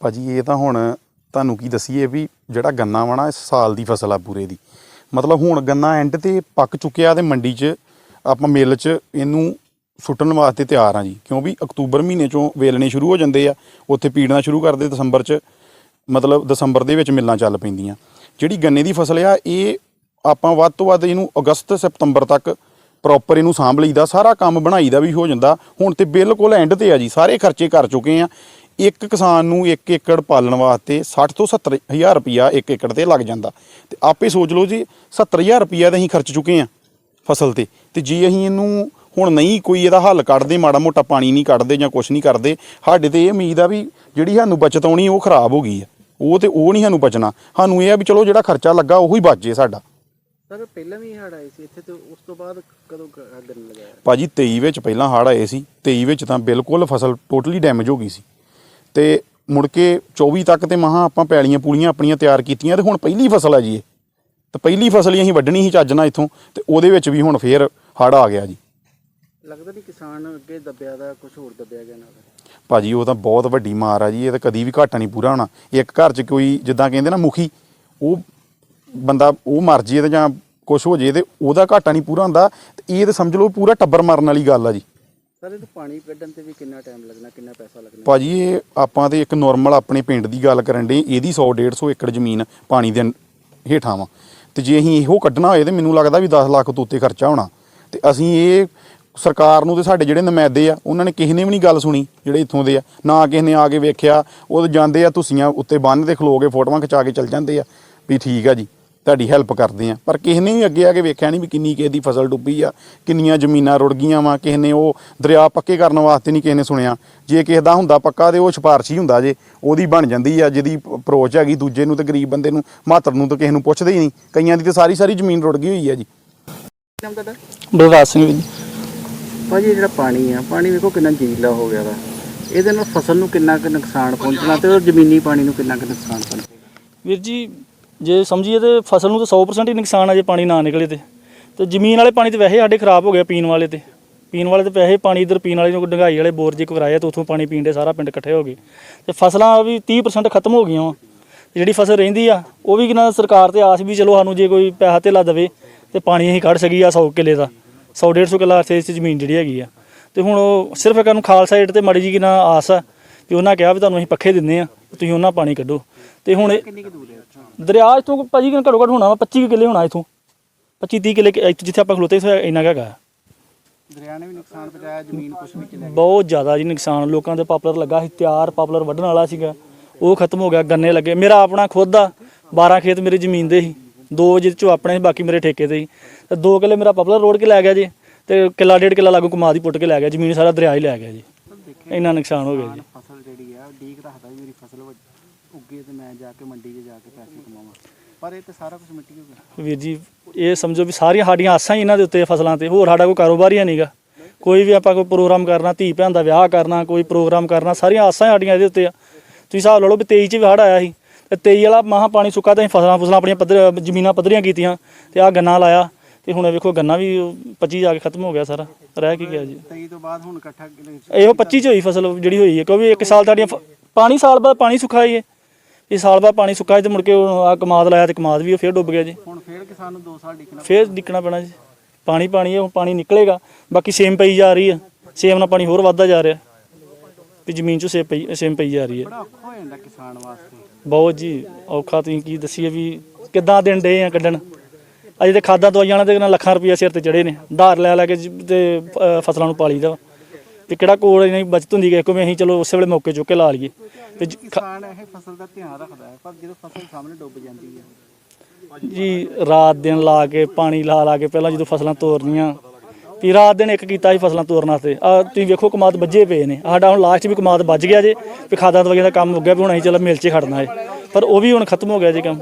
ਭਾਜੀ, ਇਹ ਤਾਂ ਹੁਣ ਤੁਹਾਨੂੰ ਕੀ ਦਸੀਏ ਵੀ ਜਿਹੜਾ ਗੰਨਾ ਵਾ ਨਾ, ਇਸ ਸਾਲ ਦੀ ਫਸਲ ਆ ਪੂਰੇ ਦੀ। ਮਤਲਬ ਹੁਣ ਗੰਨਾ ਐਂਡ ਤੇ ਪੱਕ ਚੁੱਕਿਆ ਤੇ ਮੰਡੀ 'ਚ ਆਪਾਂ ਮਿੱਲ 'ਚ ਇਹਨੂੰ ਸੁੱਟਣ ਵਾਸਤੇ ਤਿਆਰ ਆ ਜੀ। ਕਿਉਂ ਵੀ ਅਕਤੂਬਰ ਮਹੀਨੇ 'ਚੋਂ ਵੇਲਣੇ ਸ਼ੁਰੂ ਹੋ ਜਾਂਦੇ ਆ, ਉੱਥੇ ਪੀੜਨਾ ਸ਼ੁਰੂ ਕਰਦੇ ਦਸੰਬਰ 'ਚ, ਮਤਲਬ ਦਸੰਬਰ ਦੇ ਵਿੱਚ ਮਿੱਲਾਂ ਚੱਲ ਪੈਂਦੀਆਂ। ਜਿਹੜੀ ਗੰਨੇ ਦੀ ਫਸਲ ਆ, ਇਹ ਆਪਾਂ ਵੱਧ ਤੋਂ ਵੱਧ ਇਹਨੂੰ ਅਗਸਤ ਸਤੰਬਰ ਤੱਕ ਪ੍ਰੋਪਰ ਇਹਨੂੰ ਸਾਂਭ ਲਈਦਾ, ਸਾਰਾ ਕੰਮ ਬਣਾਈ ਦਾ ਵੀ ਹੋ ਜਾਂਦਾ। ਹੁਣ ਤੇ ਬਿਲਕੁਲ ਐਂਡ ਤੇ ਆ ਜੀ, ਸਾਰੇ ਖਰਚੇ ਕਰ ਚੁੱਕੇ ਆ। ਇੱਕ ਕਿਸਾਨ ਨੂੰ 1 ਏਕੜ ਪਾਲਣ ਵਾਸਤੇ 60 ਤੋਂ 70 ਹਜ਼ਾਰ ਰੁਪਿਆ 1 ਏਕੜ ਤੇ ਲੱਗ ਜਾਂਦਾ। ਤੇ ਆਪੇ ਸੋਚ ਲਓ ਜੀ 70000 ਰੁਪਿਆ ਤਾਂ ਅਸੀਂ ਖਰਚ ਚੁੱਕੇ ਆ ਫਸਲ ਤੇ। ਤੇ ਜੇ ਅਸੀਂ ਇਹਨੂੰ ਹੁਣ ਨਹੀਂ ਕੋਈ ਇਹਦਾ ਹੱਲ ਕੱਢਦੇ ਮਾੜਾ ਮੋਟਾ ਪਾਣੀ ਨਹੀਂ ਕੱਢਦੇ ਜਾਂ ਕੁਝ ਨਹੀਂ ਕਰਦੇ ਸਾਡੇ ਤੇ ਇਹ ਉਮੀਦ ਆ ਵੀ ਜਿਹੜੀ ਸਾਨੂੰ ਬਚਤ ਆਉਣੀ ਉਹ ਖਰਾਬ ਹੋ ਗਈ ਆ ਉਹ ਤੇ ਉਹ ਨਹੀਂ ਸਾਨੂੰ ਬਚਣਾ। ਸਾਨੂੰ ਇਹ ਆ ਵੀ ਚਲੋ ਜਿਹੜਾ ਖਰਚਾ ਲੱਗਾ ਉਹੀ ਬਚ ਜੇ ਸਾਡਾ। ਸਰ ਪਹਿਲਾਂ ਵੀ ਹੜ ਆਏ ਸੀ ਇੱਥੇ ਤੇ ਉਸ ਤੋਂ ਬਾਅਦ ਕਦੋਂ ਨਹੀਂ ਲਗਾਇਆ ਭਾਜੀ 23 ਵਿੱਚ ਪਹਿਲਾਂ ਹੜ੍ਹ ਆਏ ਸੀ। 23 ਵਿੱਚ ਤਾਂ ਬਿਲਕੁਲ ਫਸਲ ਟੋਟਲੀ ਡੈਮੇਜ ਹੋ ਗਈ ਸੀ। ਤੇ ਮੁੜ ਕੇ 24 ਤੱਕ ਤੇ ਮਹਾ ਆਪਾਂ ਪੈਲੀਆਂ ਪੂਲੀਆਂ ਆਪਣੀਆਂ ਤਿਆਰ ਕੀਤੀਆਂ ਤੇ ਹੁਣ ਪਹਿਲੀ ਫਸਲ ਹੈ ਜੀ ਇਹ। ਤੇ ਪਹਿਲੀ ਫਸਲ ਹੀ ਅਸੀਂ ਵੱਢਣੀ ਸੀ ਚੱਜ ਨਾਲ ਇੱਥੋਂ ਤੇ ਉਹਦੇ ਵਿੱਚ ਵੀ ਹੁਣ ਫੇਰ ਹੜ੍ਹ ਆ ਗਿਆ ਜੀ। ਲੱਗਦਾ ਨਹੀਂ ਕਿਸਾਨ ਅੱਗੇ ਦੱਬਿਆ ਦਾ ਕੁਝ ਹੋਰ ਦੱਬਿਆ ਗਿਆ ਨਾਲ ਭਾਜੀ ਉਹ ਤਾਂ ਬਹੁਤ ਵੱਡੀ ਮਾਰ ਆ ਜੀ ਇਹ ਤਾਂ ਕਦੀ ਵੀ ਘਾਟਾ ਨਹੀਂ ਪੂਰਾ ਹੋਣਾ। ਇੱਕ ਘਰ 'ਚ ਕੋਈ ਜਿੱਦਾਂ ਕਹਿੰਦੇ ਨਾ ਮੁਖੀ ਉਹ ਬੰਦਾ ਉਹ ਮਰ ਜੇ ਤੇ ਜਾਂ ਕੁਝ ਹੋ ਜੇ ਤੇ ਉਹਦਾ ਘਾਟਾ ਨਹੀਂ ਪੂਰਾ ਹੁੰਦਾ। ਤੇ ਇਹ ਤਾਂ ਸਮਝ ਲਓ ਪੂਰਾ ਟੱਬਰ ਮਰਨ ਵਾਲੀ ਗੱਲ ਆ ਜੀ। ਸਰ ਇਹ ਪਾਣੀ ਕੱਢਣ ਤੇ ਵੀ ਕਿੰਨਾ ਟਾਈਮ ਲੱਗਣਾ, ਕਿੰਨਾ ਪੈਸਾ ਲੱਗਣਾ? ਭਾਜੀ, ਇਹ ਆਪਾਂ ਤੇ ਇੱਕ ਨਾਰਮਲ ਆਪਣੇ ਪਿੰਡ ਦੀ ਗੱਲ ਕਰਨ ਦੇ ਇਹਦੀ 100 150 ਏਕੜ ਜ਼ਮੀਨ ਪਾਣੀ ਦੇ ਹੇਠਾਂ ਵਾ। ਤੇ ਜੇ ਅਸੀਂ ਇਹੋ ਕੱਢਣਾ ਹੋਏ ਤੇ ਮੈਨੂੰ ਲੱਗਦਾ ਵੀ 10 ਲੱਖ ਤੋਂ ਉੱਤੇ ਖਰਚਾ ਹੋਣਾ। ਤੇ ਅਸੀਂ ਇਹ ਸਰਕਾਰ ਨੂੰ ਤੇ ਸਾਡੇ ਜਿਹੜੇ ਨੁਮਾਇੰਦੇ ਆ, ਉਹਨਾਂ ਨੇ ਕਿਸੇ ਨੇ ਵੀ ਨਹੀਂ ਗੱਲ ਸੁਣੀ, ਜਿਹੜੇ ਇੱਥੋਂ ਦੇ ਆ। ਨਾ ਕਿਸੇ ਨੇ ਆ ਕੇ ਵੇਖਿਆ, ਉਹ ਜਾਂਦੇ ਆ ਤੁਸੀਆਂ ਉੱਤੇ ਬੰਨ ਤੇ ਖਲੋ ਕੇ ਫੋਟੋਆਂ ਖਿਚਾ ਕੇ ਚੱਲ ਜਾਂਦੇ ਆ। ਵੀ ਠੀਕ ਆ ਜੀ। ਤੁਹਾਡੀ ਹੈਲਪ ਕਰਦੇ ਆ ਪਰ ਕਿਸੇ ਨੇ ਵੀ ਅੱਗੇ ਆ ਕੇ ਵੇਖਿਆ ਨਹੀਂ ਵੀ ਕਿੰਨੀ ਕਿਸੇ ਦੀ ਫਸਲ ਡੁੱਬੀ ਆ ਕਿੰਨੀਆਂ ਜ਼ਮੀਨਾਂ ਰੁੜ ਗਈਆਂ ਵਾ ਕਿਸੇ ਨੇ ਉਹ ਦਰਿਆ ਪੱਕੇ ਕਰਨ ਵਾਸਤੇ ਨਹੀਂ ਕਿਸੇ ਨੇ ਸੁਣਿਆ। ਜੇ ਕਿਸੇ ਦਾ ਹੁੰਦਾ ਪੱਕਾ ਤੇ ਉਹ ਸਿਫਾਰਸ਼ੀ ਹੁੰਦਾ ਜੇ ਉਹਦੀ ਬਣ ਜਾਂਦੀ ਆ ਜਿਹਦੀ ਅਪਰੋਚ ਹੈਗੀ ਦੂਜੇ ਨੂੰ ਤੇ ਗਰੀਬ ਬੰਦੇ ਨੂੰ ਮਾਤਰ ਨੂੰ ਤਾਂ ਕਿਸੇ ਨੂੰ ਪੁੱਛਦੇ ਹੀ ਨਹੀਂ। ਕਈਆਂ ਦੀ ਤੇ ਸਾਰੀ ਸਾਰੀ ਜ਼ਮੀਨ ਰੁੜ ਗਈ ਹੋਈ ਆ ਜੀ। ਨਾਮ ਤੁਹਾਡਾ? ਸਿੰਘ ਜੀ। ਭਾਜੀ ਜਿਹੜਾ ਪਾਣੀ ਆ ਪਾਣੀ ਵੇਖੋ ਕਿੰਨਾ ਜ਼ਹਿਰੀਲਾ ਹੋ ਗਿਆ ਦਾ ਇਹਦੇ ਨਾਲ ਫਸਲ ਨੂੰ ਕਿੰਨਾ ਕੁ ਨੁਕਸਾਨ ਪਹੁੰਚਣਾ ਤੇ ਉਹ ਜ਼ਮੀਨੀ ਪਾਣੀ ਨੂੰ ਕਿੰਨਾ ਕੁ ਨੁਕਸਾਨ ਪਹੁੰਚੇਗਾ? ਵੀਰ ਜੀ ਜੇ ਸਮਝੀਏ ਤੇ ਫਸਲ ਨੂੰ ਤਾਂ 100% ਹੀ ਨੁਕਸਾਨ ਆ ਜੇ ਪਾਣੀ ਨਾ ਨਿਕਲੇ ਤੇ। ਤੇ ਜ਼ਮੀਨ ਵਾਲੇ ਪਾਣੀ ਤੇ ਵੈਸੇ ਸਾਡੇ ਖਰਾਬ ਹੋ ਗਿਆ ਪੀਣ ਵਾਲੇ ਤੇ। ਪੀਣ ਵਾਲੇ ਤੇ ਵੈਸੇ ਪਾਣੀ ਇਧਰ ਪੀਣ ਵਾਲੇ ਨੂੰ ਡੰਗਾਈ ਵਾਲੇ ਬੋਰ ਜੇ ਕੋ ਕਰਾਇਆ ਤੇ ਉਥੋਂ ਪਾਣੀ ਪੀਣ ਦੇ ਸਾਰਾ ਪਿੰਡ ਇਕੱਠੇ ਹੋ ਗਏ। ਤੇ ਫਸਲਾਂ ਵੀ 30% ਖਤਮ ਹੋ ਗਈਆਂ। ਵਾ ਜਿਹੜੀ ਫਸਲ ਰਹਿੰਦੀ ਆ, ਉਹ ਵੀ ਕਿਨਾ ਸਰਕਾਰ ਤੇ ਆਸ ਵੀ ਚਲੋ ਸਾਨੂੰ ਜੇ ਕੋਈ ਪੈਸਾ ਧੇਲਾ ਦੇਵੇ, ਤੇ ਪਾਣੀ ਅਸੀਂ ਕੱਢ ਸਕੀ ਆ 100 ਕਿੱਲੇ ਦਾ। 100 150 ਕਿੱਲਾ ਇੱਥੇ ਇਸ ਜ਼ਮੀਨ ਜਿਹੜੀ ਹੈਗੀ ਆ। ਤੇ ਹੁਣ ਉਹ ਸਿਰਫ ਇੱਕ ਨੂੰ ਖਾਲਸਾ ਏਡ ਤੇ ਮਾੜੀ ਜੀ ਕਿਨਾ ਆਸ ਆ ਵੀ ਉਹਨਾਂ ਕਿਹਾ ਵੀ ਤੁਹਾਨੂੰ ਅਸੀਂ ਪੱਖੇ ਦਿੰਦੇ ਆ ਤੇ ਤੁਸੀਂ ਉਹਨਾਂ ਪਾਣੀ ਕੱਢੋ। ਤੇ ਹੁਣ ਇਹ- ਕਿੰਨੀ ਦਰਿਆ ਇਥੋਂ ਭਾਜੀ ਘੱਟੋ ਘੱਟ ਹੋਣਾ ਵਾ 25 ਕੁ ਕਿੱਲੇ ਹੋਣਾ ਇਥੋਂ। 25 30 ਕਿੱਲੇ ਕਿ- ਇੱਥੇ ਜਿੱਥੇ ਆਪਾਂ ਖਲੋਤੇ ਇੱਥੇ ਇੰਨਾ ਕੁ ਹੈਗਾ। ਦਰਿਆ ਨੇ ਵੀ ਨੁਕਸਾਨ ਪਹੁੰਚਾਇਆ ਜ਼ਮੀਨ ਕੁਛ ਵੀ ਚਲੇ ਬਹੁਤ ਜ਼ਿਆਦਾ ਜੀ ਨੁਕਸਾਨ ਲੋਕਾਂ ਦੇ ਪਾਪੂਲਰ ਲੱਗਾ ਸੀ ਤਿਆਰ ਪਾਪੂਲਰ ਵੱਢਣ ਵਾਲਾ ਸੀਗਾ। ਉਹ ਖਤਮ ਹੋ ਗਿਆ ਗੰਨੇ ਲੱਗੇ। ਮੇਰਾ ਆਪਣਾ ਖੁਦ ਦਾ 12 ਖੇਤ ਮੇਰੀ ਜ਼ਮੀਨ ਦੇ ਸੀ। ਦੋ ਜਿਹਦੇ ਚੋਂ ਆਪਣੇ ਸੀ, ਬਾਕੀ ਮੇਰੇ ਠੇਕੇ ਤੇ ਸੀ। ਤੇ ਦੋ ਕਿੱਲੇ ਮੇਰਾ ਪਾਪੂਲਰ ਰੋਡ ਕੇ ਲੈ ਗਿਆ ਜੀ ਤੇ ਕਿੱਲਾ ਡੇਢ ਕਿੱਲਾ ਲਾਗੂ ਕਮਾਦ ਹੀ ਪੁੱਟ ਕੇ ਲੈ ਗਿਆ ਜ਼ਮੀਨ ਸਾਰਾ ਦਰਿਆ ਹੀ ਲੈ ਗਿਆ ਜੀ। ਇੰਨਾ ਨੁਕਸਾਨ ਹੋ ਗਿਆ ਜੀ। ਫਸਲ ਜਿਹੜੀ ਆ ਡੀਕ ਰੱਖਦਾ ਵੀ ਮੇਰੀ ਫਸਲ ਉੱਗੇ ਤੇ ਮੈਂ ਜਾ ਕੇ ਮੰਡੀ 'ਚ ਜਾ ਕੇ ਪੈਸੇ ਕਮਾਵਾਂ। ਪਰ ਇਹ ਤੇ ਸਾਰਾ ਕੁਝ ਮਿੱਟੀ ਹੋ ਗਿਆ। ਵੀਰ ਜੀ ਇਹ ਸਮਝੋ ਵੀ ਸਾਰੀਆਂ ਸਾਡੀਆਂ ਆਸਾਂ ਹੀ ਇਹਨਾਂ ਦੇ ਉੱਤੇ ਫਸਲਾਂ ਤੇ ਹੋਰ ਸਾਡਾ ਕੋਈ ਕਾਰੋਬਾਰ ਹੀ ਨਹੀਂਗਾ ਕੋਈ ਵੀ ਆਪਾਂ ਕੋਈ ਪ੍ਰੋਗਰਾਮ ਕਰਨਾ ਧੀ ਭੈਣ ਦਾ ਵਿਆਹ ਕਰਨਾ ਕੋਈ ਪ੍ਰੋਗਰਾਮ ਕਰਨਾ ਸਾਰੀਆਂ ਆਸਾਂ ਹੀ ਸਾਡੀਆਂ ਇਹਦੇ ਉੱਤੇ ਆ। ਤੁਸੀਂ ਹਿਸਾਬ ਲਾ ਲਓ ਵੀ 23 ਚ ਵੀ ਹੜ੍ਹ ਆਇਆ ਸੀ ਤੇ 23 ਵਾਲਾ ਮਹਾ ਪਾਣੀ ਸੁੱਕਾ ਤੇ ਅਸੀਂ ਫਸਲਾਂ ਫਸਲਾਂ ਆਪਣੀਆਂ ਪੱਧਰ ਜ਼ਮੀਨਾਂ ਪੱਧਰੀਆਂ ਕੀਤੀਆਂ ਤੇ ਆ ਗੰਨਾ ਲਾਇਆ ਤੇ ਹੁਣ ਵੇਖੋ ਗੰਨਾ ਵੀ 25 ਜਾ ਕੇ ਖਤਮ ਹੋ ਗਿਆ ਸਾਰਾ। ਰਹਿ ਕੀ ਗਿਆ ਜੀ। 23 ਤੋਂ ਬਾਅਦ ਹੁਣ ਇਕੱਠਾ ਇਹੋ 25 ਚ ਹੋਈ ਫਸਲ ਜਿਹੜੀ ਹੋਈ ਹੈ ਕਿਉਂਕਿ ਇੱਕ ਸਾਲ ਤੁਹਾਡੀਆਂ ਫ- ਪਾਣੀ ਸਾਲ ਬਾਅਦ ਪਾਣੀ ਸੁੱਕਾ ਹੀ। ਹੈ ਇਹ ਸਾਲ ਬਾਅਦ ਪਾਣੀ ਸੁੱਕਾ ਹੈ ਤੇ ਮੁੜ ਕੇ ਆ ਕਮਾਦ ਲਾਇਆ ਤੇ ਕਮਾਦ ਵੀ ਉਹ ਫੇਰ ਡੁੱਬ ਗਿਆ ਜੀ। ਹੁਣ ਫੇਰ ਕਿਸਾਨ ਨੂੰ 2 ਸਾਲ ਡਿੱਕਣਾ ਫੇਰ ਨਿਕਣਾ ਪੈਣਾ ਜੀ। ਪਾਣੀ ਪਾਣੀ ਹੈ ਉਹ ਪਾਣੀ ਨਿਕਲੇਗਾ। ਬਾਕੀ ਸੇਮ ਪਈ ਜਾ ਰਹੀ ਹੈ। ਸੇਮ ਨਾਲ ਪਾਣੀ ਹੋਰ ਵੱਧਦਾ ਜਾ ਰਿਹਾ। ਵੀ ਜ਼ਮੀਨ 'ਚੋਂ ਸੇਮ ਪਈ ਸੇਮ ਪਈ ਜਾ ਰਹੀ ਹੈ। ਬੜਾ ਔਖਾ ਹੋ ਜਾਂਦਾ ਕਿਸਾਨ ਵਾਸਤੇ। ਬਹੁਤ ਜੀ ਔਖਾ ਤੁਸੀਂ ਕੀ ਦੱਸੀਏ ਵੀ ਕਿੱਦਾਂ ਦਿਨ ਡੇ ਆ ਕੱਢਣ। ਅਜੇ ਤੇ ਖਾਦਾਂ ਦਵਾਈਆਂ ਦੇ ਨਾਲ ਲੱਖਾਂ ਰੁਪਈਆ ਸਿਰ ਤੇ ਚੜੇ ਨੇ ਧਾਰ ਲੈ ਲੈ ਕੇ ਜੀ ਤੇ ਅ, ਫਸਲਾਂ ਨੂੰ ਪਾਲੀ ਦਾ ਤੇ ਕਿਹੜਾ ਕੋਲ ਨਹੀਂ ਬਚਤ ਹੁੰਦੀ ਕਿ ਕੋਈ ਅਸੀਂ ਚਲੋ ਉਸੇ ਵੇਲੇ ਮੌਕੇ ਚੁੱਕ ਕੇ ਲਾ ਲਈਏ। ਤੇ ਜ- ਖ- ਕਿਸਾਨ ਇਹ ਫਸਲ ਦਾ ਧਿਆਨ ਰੱਖਦਾ ਹੈ ਪਰ ਜਦੋਂ ਫਸਲ ਸਾਹਮਣੇ ਡੁੱਬ ਜਾਂਦੀ ਹੈ। ਜੀ ਰਾਤ ਦਿਨ ਲਾ ਕੇ ਪਾਣੀ ਲਾ ਲਾ ਕੇ ਪਹਿਲਾਂ ਜਦੋਂ ਫਸਲਾਂ ਤੋਰਨੀਆਂ ਵੀ ਰਾਤ ਦਿਨ ਇੱਕ ਕੀਤਾ ਸੀ ਫਸਲਾਂ ਤੋਰਨ ਵਾਸਤੇ। ਆ ਤੁਸੀਂ ਵੇਖੋ ਕਮਾਦ ਵੱਜੇ ਪਏ ਨੇ। ਸਾਡਾ ਹੁਣ ਲਾਸਟ ਵੀ ਕਮਾਦ ਵੱਜ ਗਿਆ ਜੇ ਵੀ ਖਾਦਾਂ ਦਵਾਈਆਂ ਦਾ ਕੰਮ ਹੋ ਗਿਆ ਵੀ ਹੁਣ ਅਸੀਂ ਚੱਲ ਮਿਲ 'ਚ ਹੀ ਖੜਨਾ ਹੈ। ਪਰ ਉਹ ਵੀ ਹੁਣ ਖਤਮ ਹੋ ਗਿਆ ਜੀ ਕੰਮ।